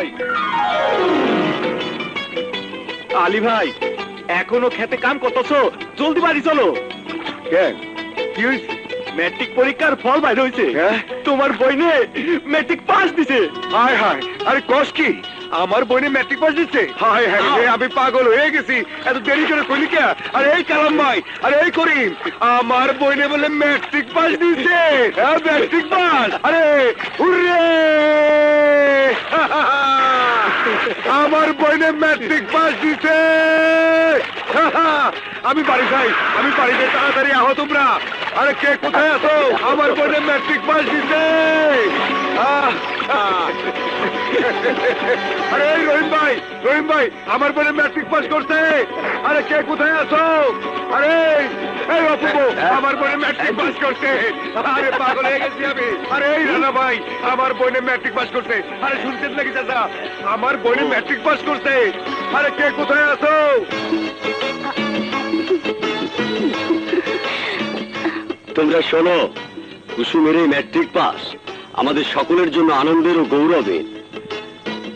ভাই। আলী ভাই এখনও খেতে কাম করতেছো? জলদি বাড়ি চলো। কেন? কি হয়েছে ম্যাট্রিক পরীক্ষার ফল বাইরে হয়েছে হ্যাঁ? তোমার বইনে ম্যাট্রিক পাস দিছে। হায় হায় আরে কস কি? আমার বোনে ম্যাট্রিক পাস দিচ্ছে। হায় হায় রে, আমি পাগল হয়ে গেছি। এত দেরি করে কইলি কে? আরে এই কালাম ভাই আরে এই করিম। আমার বইনে বলে ম্যাট্রিক পাস দিচ্ছে। হ্যাঁ ম্যাট্রিক পাস আরে হুররে! আমার বইনে ম্যাট্রিক পাস দিছে আমি বাড়ি যাই আমি বাড়ি যাই তাড়াতাড়ি আহো তোমরা। আরে কে কোথায় আছো? আমার বইনে ম্যাট্রিক পাস দিছে। আরে এই রহিম ভাই রহিম ভাই, আমার বোনে ম্যাট্রিক পাস করছে। আরে কে কোথায় আছো? আরে এই অপূর্ব, আমার বোনে ম্যাট্রিক পাস করছে। আরে পাগল হয়ে গেছি আমি। আরে এই রানা ভাই, আমার বোনে ম্যাট্রিক পাস করছে। আরে শুনছেন নাকি চাচা, আমার বোনে ম্যাট্রিক পাস করছে। আরে কে কোথায় আছো? তোমরা শোনো কুসুমের এই ম্যাট্রিক পাস আমাদের সকলের জন্য আনন্দের ও গৌরবের।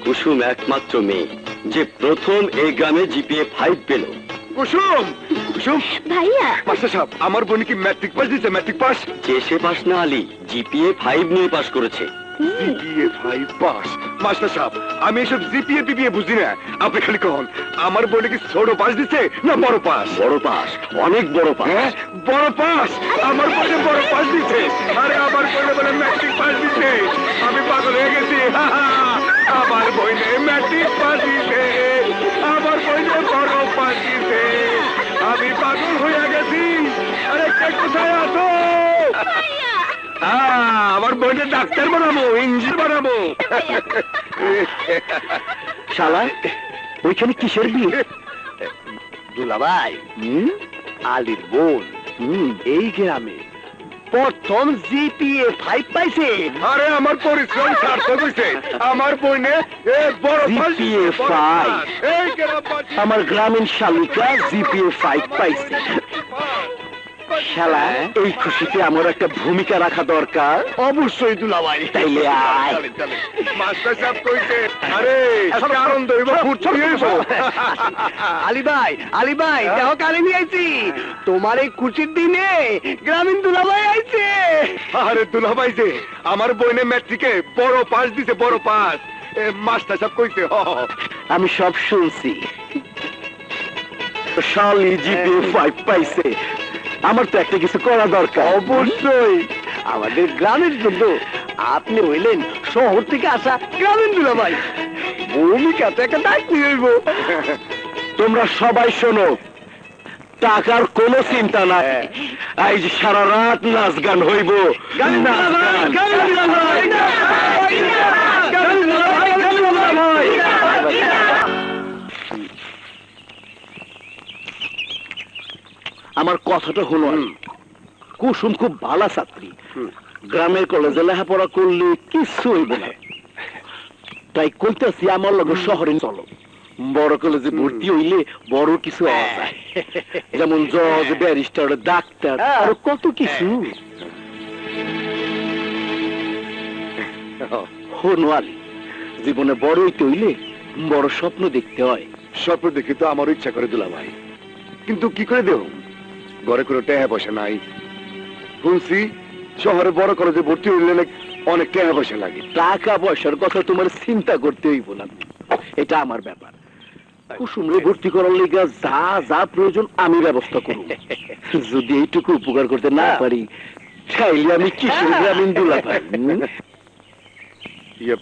কুসুম একমাত্র মেয়ে যে প্রথম এই গ্রামে জিপিএ ফাইভ পেল। কুসুম! কুসুম! ভাইয়া! মাস্টার সাহেব আমার বোনে কি ম্যাট্রিক পাস দিচ্ছে ম্যাট্রিক পাস যে সে পাস না আলী জিপিএ ফাইভ নিয়ে পাস করেছে। জিপিএ ফাইভ পাস মাস্টার সাহেব আমি এসব জিপিএ পিপিএ বুঝি না। আপনি খালি কখন আমার বোনে কি ছোট পাস দিচ্ছে না বড় পাস বড় পাস অনেক বড় পাস হ্যাঁ? বড় পাস আমার বোনে বড় পাস দিচ্ছে আরে আমার বোনে বলে ম্যাট্রিক পাস দিচ্ছে আমি পাগল হয়ে গেছি। হা, হা। আমার বোনে ম্যাট্রিক পাস আমার বোনে বড় পাস আমি পাগল হয়ে গেছি। আরে কে কোথায় আছো? আমার বোনে ডাক্তার বানাবো ইঞ্জিন বানাবো। শালা ওইখানে কিসের বিয়ে? দুলাভাই আলীর বোন এই গ্রামে প্রথম জিপিএ ফাইভ পাইছে। আরে আমার পরিশ্রম সার্থক হয়েছে আমার বইনে এ বড় পাস GPA বড় five। পাস। এই গ্রামবাসী আমার গ্রামীণ শালিকা জিপিএ ফাইভ পাইছে। শালা এই খুশিতে আমার একটা ভূমিকা রাখা দরকার। অবশ্যই দুলাভাই। তাইলে আয়। মাস্টার সাহেব কইছে আরে আনন্দ আলী ভাই আলী ভাই দেহ কালে নিয়ে আইছি। তোমার এই খুশির দিনে গ্রামীণ দুলাভাই আইছে। আরে দুলাভাই যে আমার বইনে ম্যাট্রিকে বড় পাস দিছে বড় পাস। এ, মাস্টার সাহেব কইছে হ। আমি সব শুনছি। শালি জিপিএ ফাইভ পাইছে। আমার তো একটা কিছু করা দরকার। অবশ্যই। আমাদের গ্রামের জন্য আপনি হইলেন শহর থেকে আসা গ্রামীণ দুলাভাই। ভূমিকা তো একটা দায়িত্ব হইব। তোমরা সবাই শোনো টাকার কোনো চিন্তা নাই। আজ সারা রাত নাচ গান হইব। আমার কথাটা হলো কুসুম খুব ভালো ছাত্রী। গ্রামের কলেজে লেখাপড়া করলে কিছু হইব না। তাই কইতাছি আমার লগে শহরে চলো। বড় কলেজে ভর্তি হইলে বড় কিছু যেমন জজ ব্যারিস্টার ডাক্তার আরও কত কিছু। হনু জীবনে বড় হইতে হইলে বড় স্বপ্ন দেখতে হয়। স্বপ্ন দেখি তো আমারও ইচ্ছা করে দুলাভাই। কিন্তু কি করে দেব? ঘরে কোনো টাকা পয়সা নাই। শুনছি শহরে বড় কলেজে ভর্তি হইলে অনেক টাকা পয়সা লাগে। টাকা পয়সার কথা তোমার চিন্তা করতে হইব না। এটা আমার ব্যাপার। কুসুমরে ভর্তি করার লিগা যা যা প্রয়োজন আমি ব্যবস্থা করব। যদি এইটুকু উপকার করতে না পারি চাইলে আমি কিশোর গ্রামীণ দুলা পাই ইয়ে,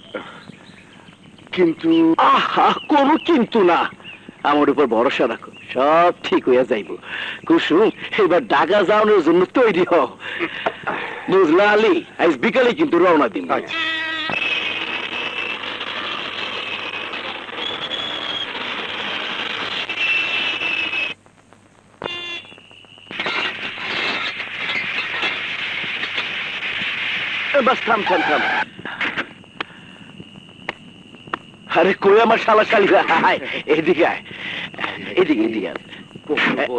কিন্তু আহা কোনো কিন্তু না। আমার উপর ভরসা রাখো সব ঠিক হইয়া যাইব। কুসুম এবার ঢাকা যাওয়ানোর জন্য তৈরি হও। বুঝলা আলী আজ বিকালে কিন্তু রওনা দিন আচ্ছা। বাস থাম থাম থাম। আরে কই আমার শালা শালি? আয় এদিকে আয়। এদিকে এদিকে আয়।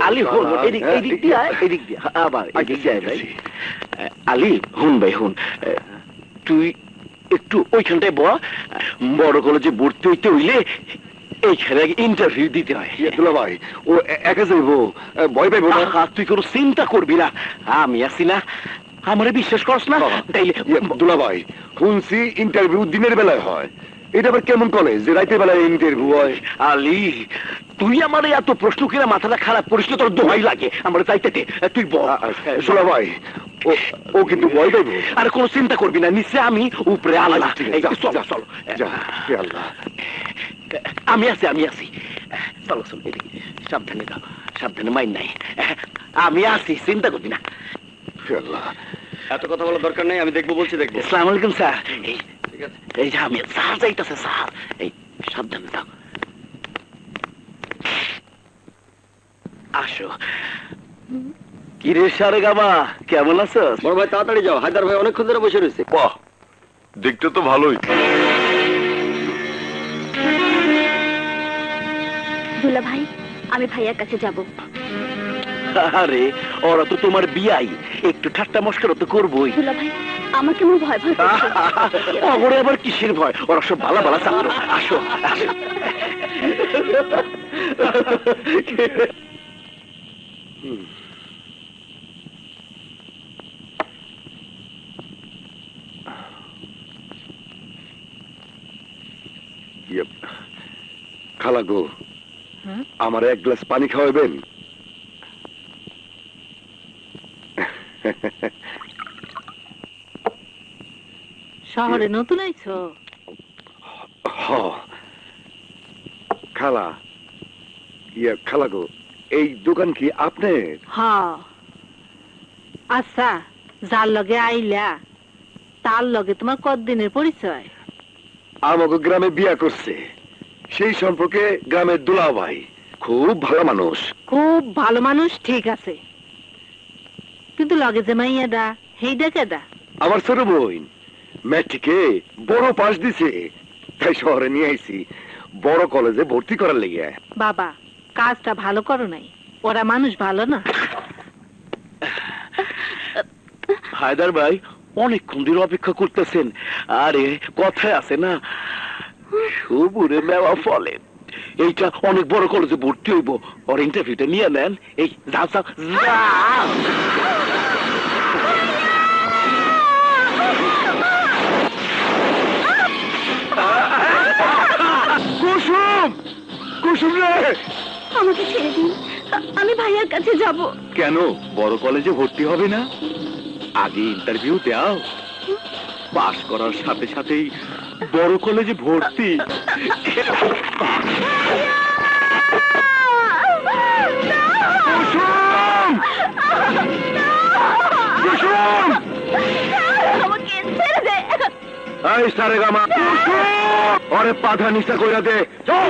আলী হুন হুন, এদিক এদিক দিয়ে আয় এদিক দিয়ে। আবার এদিক দিয়ে ভাই। আলী হুন ভাই হুন। তুই একটু ওইখানটায় বল বড় কলেজে ভর্তি হইতে হইলে এইখানে ইন্টারভিউ দিতে হয়। ভাই? ও একা যাইবো? ভয় পাইবো না? তুই কোনো চিন্তা করবি না। আমি আছি না। আমারে বিশ্বাস করস না? তাইলে ইয়ে, দুলা ভাই শুনছি ইন্টারভিউ দিনের বেলায় হয়। এটা আবার কেমন কলেজ যে রাতের বেলায় ইন্টারভিউ হয়। আলী তুই আমার এত প্রশ্ন কিনা মাথাটা খারাপ করিস তোর দোহাই লাগে। আমার চাইতে তুই আ- ভাই ও কিন্তু ভয় পাইবো। আর কোনো চিন্তা করবি না নিচে আমি উপরে এই, যা, চলো। হে আল্লাহ। আমি আছি আমি আছি। চলো চলো এদিকে সাবধানে যাও সাবধানে মাইন নাই। আমি আছি চিন্তা করবি না। আল্লাহ। এত কথা বলার দরকার নেই আমি দেখব বলছি দেখব। আসসালামু আলাইকুম স্যার। এই ঠিক যে আমি স্যার যাইতেছে স্যার। এই সাবধানে যাও আসো। কিরে সারে গাবা? কেমন আছো? বড় ভাই তাড়াতাড়ি যাও। হায়দার ভাই অনেকক্ষণ ধরে বসে রয়েছে। বাহ দেখতে তো ভালোই। দুলা ভাই আমি ভাইয়ার কাছে যাব। আরে ওরা তো তোমার বিয়াই। একটু ঠাট্টা মস্করা তো করবোই। দুলা ভাই আমার কেমন ভয় ভয় করছে। ওরে আবার কিসের ভয়? ওরা সব ভালো ভালো ছাত্র। আসো আসো। ইয়ে, খালা গো আমার এক গ্লাস পানি খাওয়াবেন? শহরে নতুন আইছো? হ। খালা ইয়ে খালা গো এই দোকান কি আপনার হ। আচ্ছা যার লগে আইলা তার লগে তোমার কতদিনের পরিচয়? আমাকে গ্রামে বিয়া করছে। সেই সম্পর্কে গ্রামের দুলা ভাই খুব ভালো মানুষ। খুব ভালো মানুষ ঠিক আছে। কিন্তু লগে যে মাইয়াডা হেইডা কেডা? আমার ছোট বোন। ম্যাট্রিকে বড় পাস দিছে। তাই শহরে নিয়ে আইছি। বড় কলেজে ভর্তি করার লেগে। বাবা কাজটা ভালো করো নাই। ওরা মানুষ ভালো না। হায়দার ভাই অনেকক্ষণ ধরে অপেক্ষা করতেছেন। আরে কথায় আছে না সবুরে মেওয়া ফলে। এইটা অনেক বড় কলেজে ভর্তি হইব। ওর ইন্টারভিউটা নিয়ে নেন। এই যাও যাও যাও কুসুম কুসুম রে আমাকে ছেড়ে দিন। আমি ভাইয়ার কাছে যাব। কেন? বড় কলেজে ভর্তি হবে না? আগে ইন্টারভিউ দাও। পাস করার সাথে সাথেই বড় কলেজে ভর্তি। আমাকে ছেড়ে দে। এই সারে গামা ওরে পাধা নিচা কইরা দে চল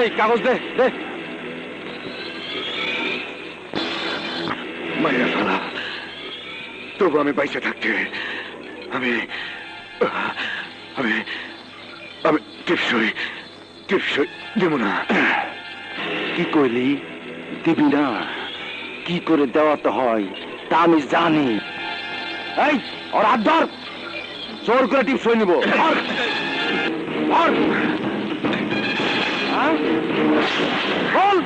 এই, কাগজ দে দে। মাইরা ফালা তবু আমি পয়সা থাকতে, আমি আমি আমি টিপসই টিপসই দেব না। কি কইলি? দিবি না? কি করে দেওয়াতে হয়, তা আমি জানি। এই, ওর হাত ধর। জোর করে টিপস হয়ে নিবো। ধর। ধর। হ্যাঁ?